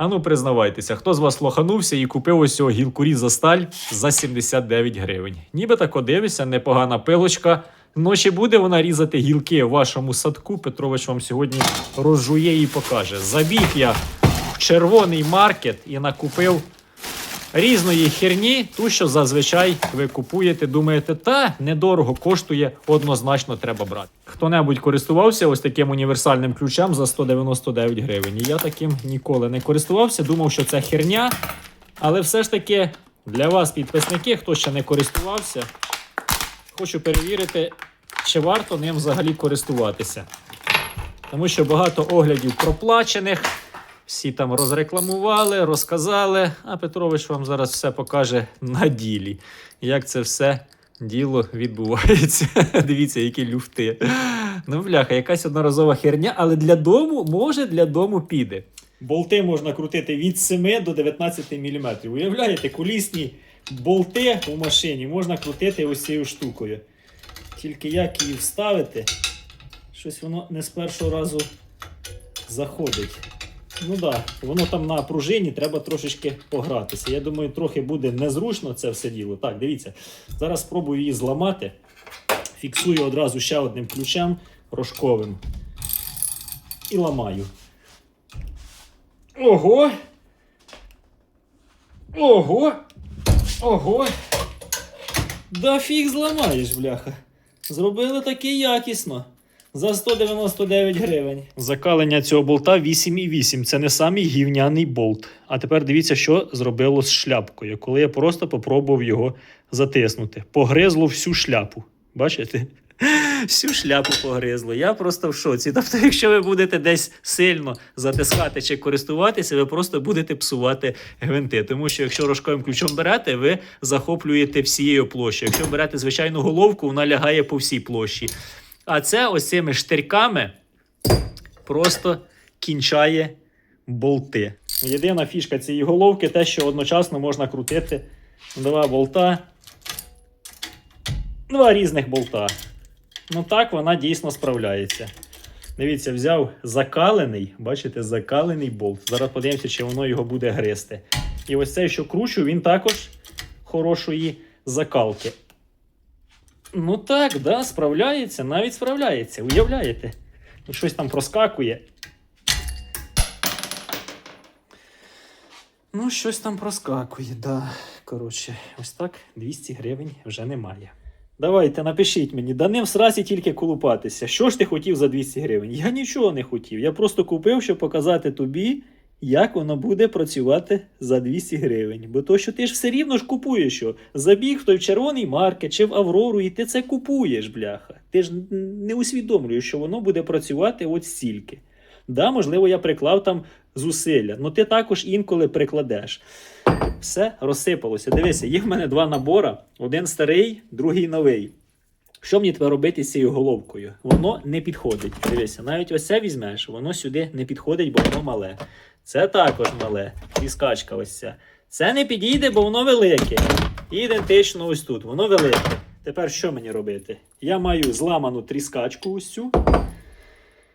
Ану, признавайтеся, хто з вас лоханувся і купив ось цього гілкурі за сталь за 79 гривень. Ніби так дивишся, непогана пилочка. Ну, чи буде вона різати гілки в вашому садку? Петрович вам сьогодні розжує і покаже. Забіг я в червоний маркет і накупив різної херні, ту, що зазвичай ви купуєте, думаєте, та недорого коштує, однозначно треба брати. Хто-небудь користувався ось таким універсальним ключем за 199 гривень. І я таким ніколи не користувався, думав, що це херня. Але все ж таки для вас, підписники, хто ще не користувався, хочу перевірити, чи варто ним взагалі користуватися. Тому що багато оглядів проплачених. Всі там розрекламували, розказали, а Петрович вам зараз все покаже на ділі, як це все діло відбувається. Дивіться, які люфти. Ну, бляха, якась одноразова херня, але для дому, може, для дому піде. Болти можна крутити від 7 до 19 мм. Уявляєте, колісні болти у машині можна крутити ось цією штукою. Тільки як її вставити, щось воно не з першого разу заходить. Ну так, да, воно там на пружині треба трошечки погратися. Я думаю, трохи буде незручно це все діло. Так, дивіться. Зараз спробую її зламати. Фіксую одразу ще одним ключем рожковим. І ламаю. Ого! Ого! Ого! Да фіг зламаєш, бляха. Зробили таки якісно. За 199 гривень. Закалення цього болта 8,8. Це не самий гівняний болт. А тепер дивіться, що зробило з шляпкою, коли я просто попробував його затиснути. Погризло всю шляпу. Бачите? Всю шляпу погризло. Я просто в шоці. Тобто, якщо ви будете десь сильно затискати чи користуватися, ви просто будете псувати гвинти. Тому що якщо рожковим ключом берете, ви захоплюєте всією площею. Якщо берете звичайну головку, вона лягає по всій площі. А це ось цими штирками просто кінчає болти. Єдина фішка цієї головки те, що одночасно можна крутити два болта, два різних болта. Ну так вона дійсно справляється. Дивіться, взяв закалений, бачите, закалений болт. Зараз подивимося, чи воно його буде гризти. І ось цей, що кручу, він також хорошої закалки. Ну так, да, справляється, навіть справляється. Уявляєте? Ну, Щось там проскакує. Ну, щось там проскакує, да. Коротше, ось так 200 гривень вже немає. Давайте напишіть мені, да ним сразі тільки колупатися. Що ж ти хотів за 200 гривень? Я нічого не хотів. Я просто купив, щоб показати тобі, як воно буде працювати за 200 гривень. Бо то, що ти ж все рівно ж купуєш що. Забіг в той червоний маркет чи в Аврору, і ти це купуєш, бляха. Ти ж не усвідомлюєш, що воно буде працювати от стільки. Да, можливо, я приклав там зусилля, але ти також інколи прикладеш. Все розсипалося. Дивися, є в мене два набора: один старий, другий новий. Що мені тепер робити з цією головкою? Воно не підходить. Дивися, навіть ось це візьмеш, воно сюди не підходить, бо воно мале. Це також мале. Тріскачка ось ця. Це не підійде, бо воно велике. Ідентично ось тут. Воно велике. Тепер що мені робити? Я маю зламану тріскачку ось цю.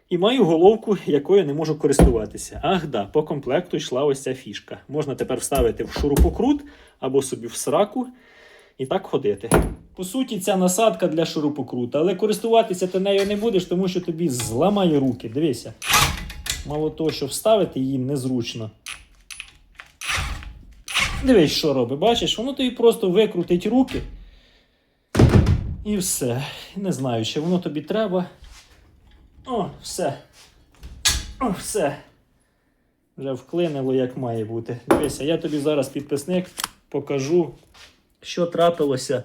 І маю головку, якою не можу користуватися. Ах, да, по комплекту йшла ось ця фішка. Можна тепер вставити в шурупокрут або собі в сраку і так ходити. По суті, ця насадка для шурупокрута, але користуватися ти нею не будеш, тому що тобі зламає руки. Дивися. Мало того, що вставити її незручно. Дивись, що робить. Бачиш, воно тобі просто викрутить руки. І все. Не знаю, чи воно тобі треба. О, все. О, все. Вже вклинило, як має бути. Дивися, я тобі зараз підписник покажу, що трапилося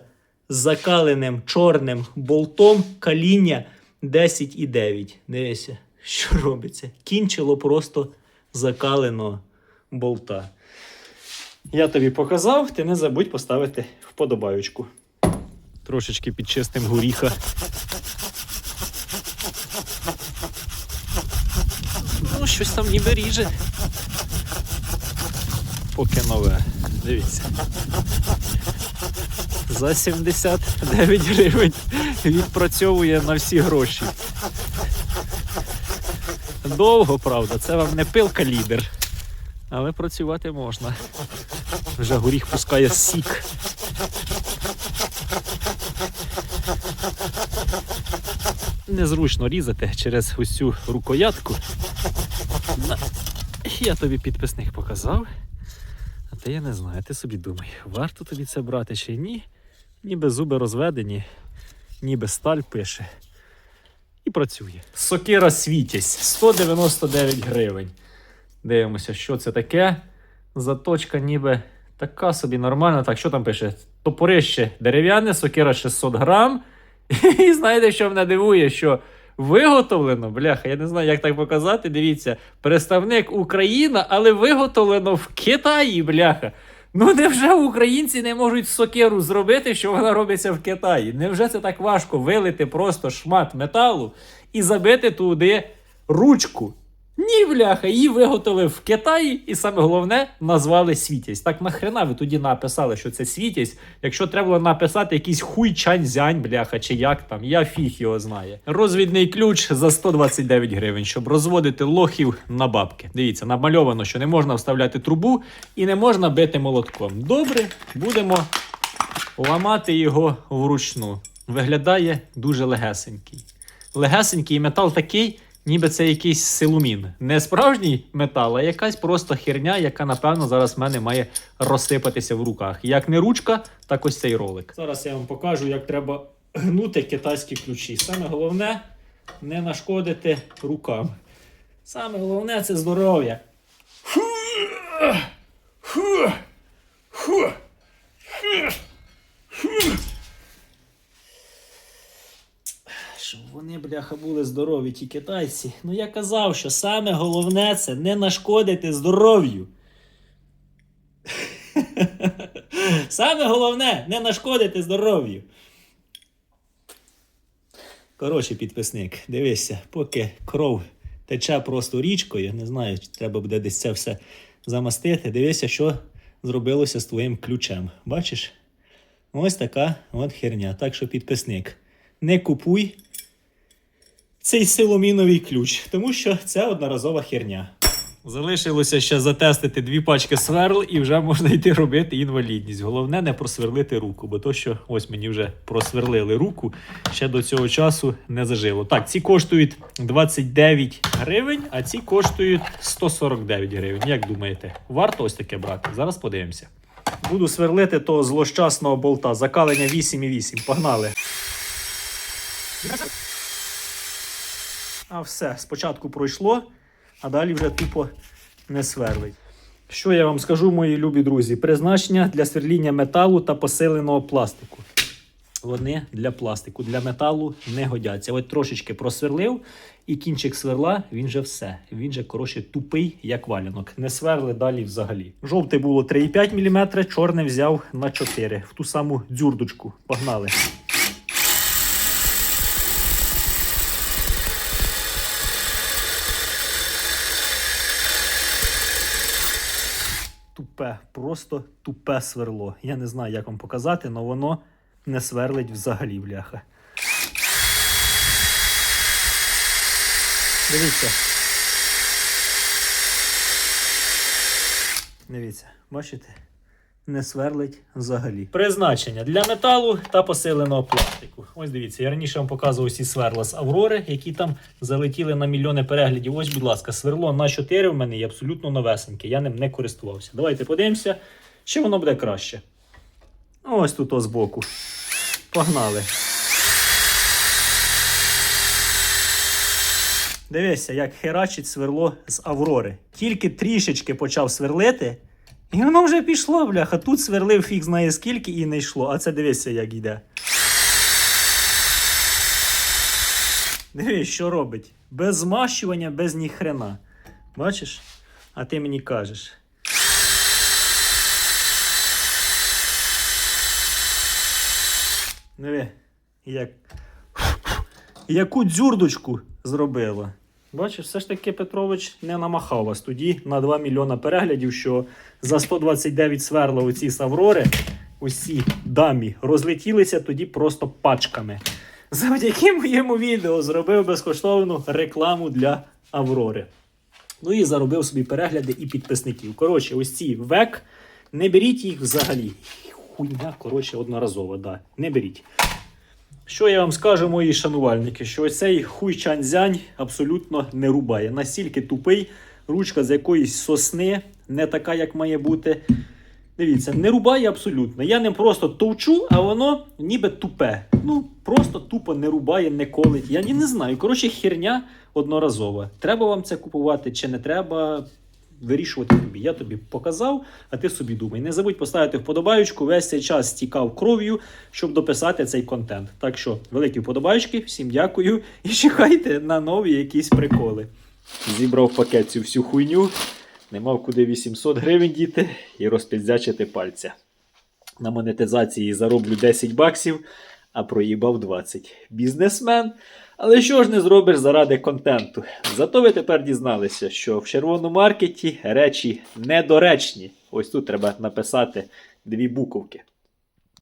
з закаленим чорним болтом каління 10,9. Дивися, що робиться. Кінчило просто закаленого болта. Я тобі показав, ти не забудь поставити вподобаючку. Трошечки підчистим горіха. Ну, щось там ніби ріже. Поки нове. Дивіться. За 79 гривень відпрацьовує на всі гроші. Довго, правда, це вам не пилка лідер. Але працювати можна. Вже горіх пускає сік. Незручно різати через ось цю рукоятку. Я тобі підписник показав. А ти я не знаю, ти собі думай, варто тобі це брати чи ні. Ніби зуби розведені, ніби сталь пише. І працює. Сокира світязь 199 гривень. Дивимося, що це таке. Заточка ніби така собі нормальна. Так, що там пише? Топорище дерев'яне, сокира 600 грам. І знаєте, що мене дивує, що виготовлено, бляха, я не знаю, як так показати. Дивіться, представник Україна, але виготовлено в Китаї, бляха. Ну невже українці не можуть сокиру зробити, що вона робиться в Китаї? Невже це так важко вилити просто шмат металу і забити туди ручку? Ні, бляха, її виготовили в Китаї, і саме головне назвали світязь. Так нахрена ви тоді написали, що це світязь, якщо треба було написати якийсь хуй чанзянь, бляха, чи як там, я фіг його знає. Розвідний ключ за 129 гривень, щоб розводити лохів на бабки. Дивіться, намальовано, що не можна вставляти трубу і не можна бити молотком. Добре, будемо ламати його вручну. Виглядає дуже легесенький. Легесенький метал такий, ніби це якийсь силумін. Не справжній метал, а якась просто херня, яка, напевно, зараз в мене має розсипатися в руках. Як не ручка, так ось цей ролик. Зараз я вам покажу, як треба гнути китайські ключі. Саме головне не нашкодити рукам. Саме головне це здоров'я. Фу! Фу! Фу! Щоб вони, бляха, були здорові, ті китайці. Ну я казав, що саме головне це не нашкодити здоров'ю. Саме головне не нашкодити здоров'ю. Коротше, підписник, дивися, поки кров тече просто річкою, не знаю, треба буде десь це все замастити. Дивися, що зробилося з твоїм ключем. Бачиш? Ось така от херня. Так що підписник, не купуй цей силоміновий ключ, тому що це одноразова херня. Залишилося ще затестити дві пачки сверл і вже можна йти робити інвалідність. Головне не просверлити руку, бо то, що ось мені вже просверлили руку, ще до цього часу не зажило. Так, ці коштують 29 гривень, а ці коштують 149 гривень. Як думаєте, варто ось таке брати? Зараз подивимося. Буду сверлити того злощасного болта. Закалення 8,8. Погнали. А все, спочатку пройшло, а далі вже тупо не сверлить. Що я вам скажу, мої любі друзі? Призначення для сверління металу та посиленого пластику. Вони для пластику, для металу не годяться. От трошечки просверлив, і кінчик сверла, він же все. Він же, коротше, тупий, як валянок. Не сверли далі взагалі. Жовте було 3,5 мм, чорне взяв на 4 в ту саму дзюрдочку. Погнали. Тупе, просто тупе сверло. Я не знаю, як вам показати, але воно не сверлить взагалі, бляха. Дивіться. Дивіться, бачите? Не сверлить взагалі. Призначення для металу та посиленого пластику. Ось дивіться, я раніше вам показував всі сверла з Аврори, які там залетіли на мільйони переглядів. Ось, будь ласка, сверло на 4 в мене є абсолютно новесеньке. Я ним не користувався. Давайте подивимося, чи воно буде краще. Ось тут ось збоку. Погнали. Дивися, як херачить сверло з Аврори. Тільки трішечки почав сверлити, і воно вже пішло, бляха. Тут сверлив фіг знає скільки і не йшло. А це дивися, як йде. Дивись, що робить. Без змащування, без ніхрена. Бачиш? А ти мені кажеш. Диви, як... яку дзюрдочку зробила. Бачиш, все ж таки Петрович не намахав вас тоді на 2 мільйона переглядів, що за 129 сверла оці Саврори, усі дамі, розлетілися тоді просто пачками. Завдяки моєму відео зробив безкоштовну рекламу для Аврори. Ну і заробив собі перегляди і підписників. Коротше, ось ці век, не беріть їх взагалі. Хуйня, коротше, одноразова, да. Не беріть. Що я вам скажу, мої шанувальники, що ось цей хуй чанзянь абсолютно не рубає. Настільки тупий, ручка з якоїсь сосни, не така, як має бути. Дивіться, не рубає абсолютно. Я ним просто товчу, а воно ніби тупе. Ну, просто тупо не рубає, не колить. Я ні не знаю. Коротше, херня одноразова. Треба вам це купувати чи не треба. Вирішувати тобі. Я тобі показав, а ти собі думай. Не забудь поставити вподобаючку. Весь цей час стікав кров'ю, щоб дописати цей контент. Так що, великі вподобаючки, всім дякую і чекайте на нові якісь приколи. Зібрав пакет цю всю хуйню, не мав куди 800 гривень діти і розпіздячити пальця. На монетизації зароблю 10 баксів, а проїбав 20. Бізнесмен. Але що ж не зробиш заради контенту? Зато ви тепер дізналися, що в червоному маркеті речі недоречні. Ось тут треба написати дві буковки.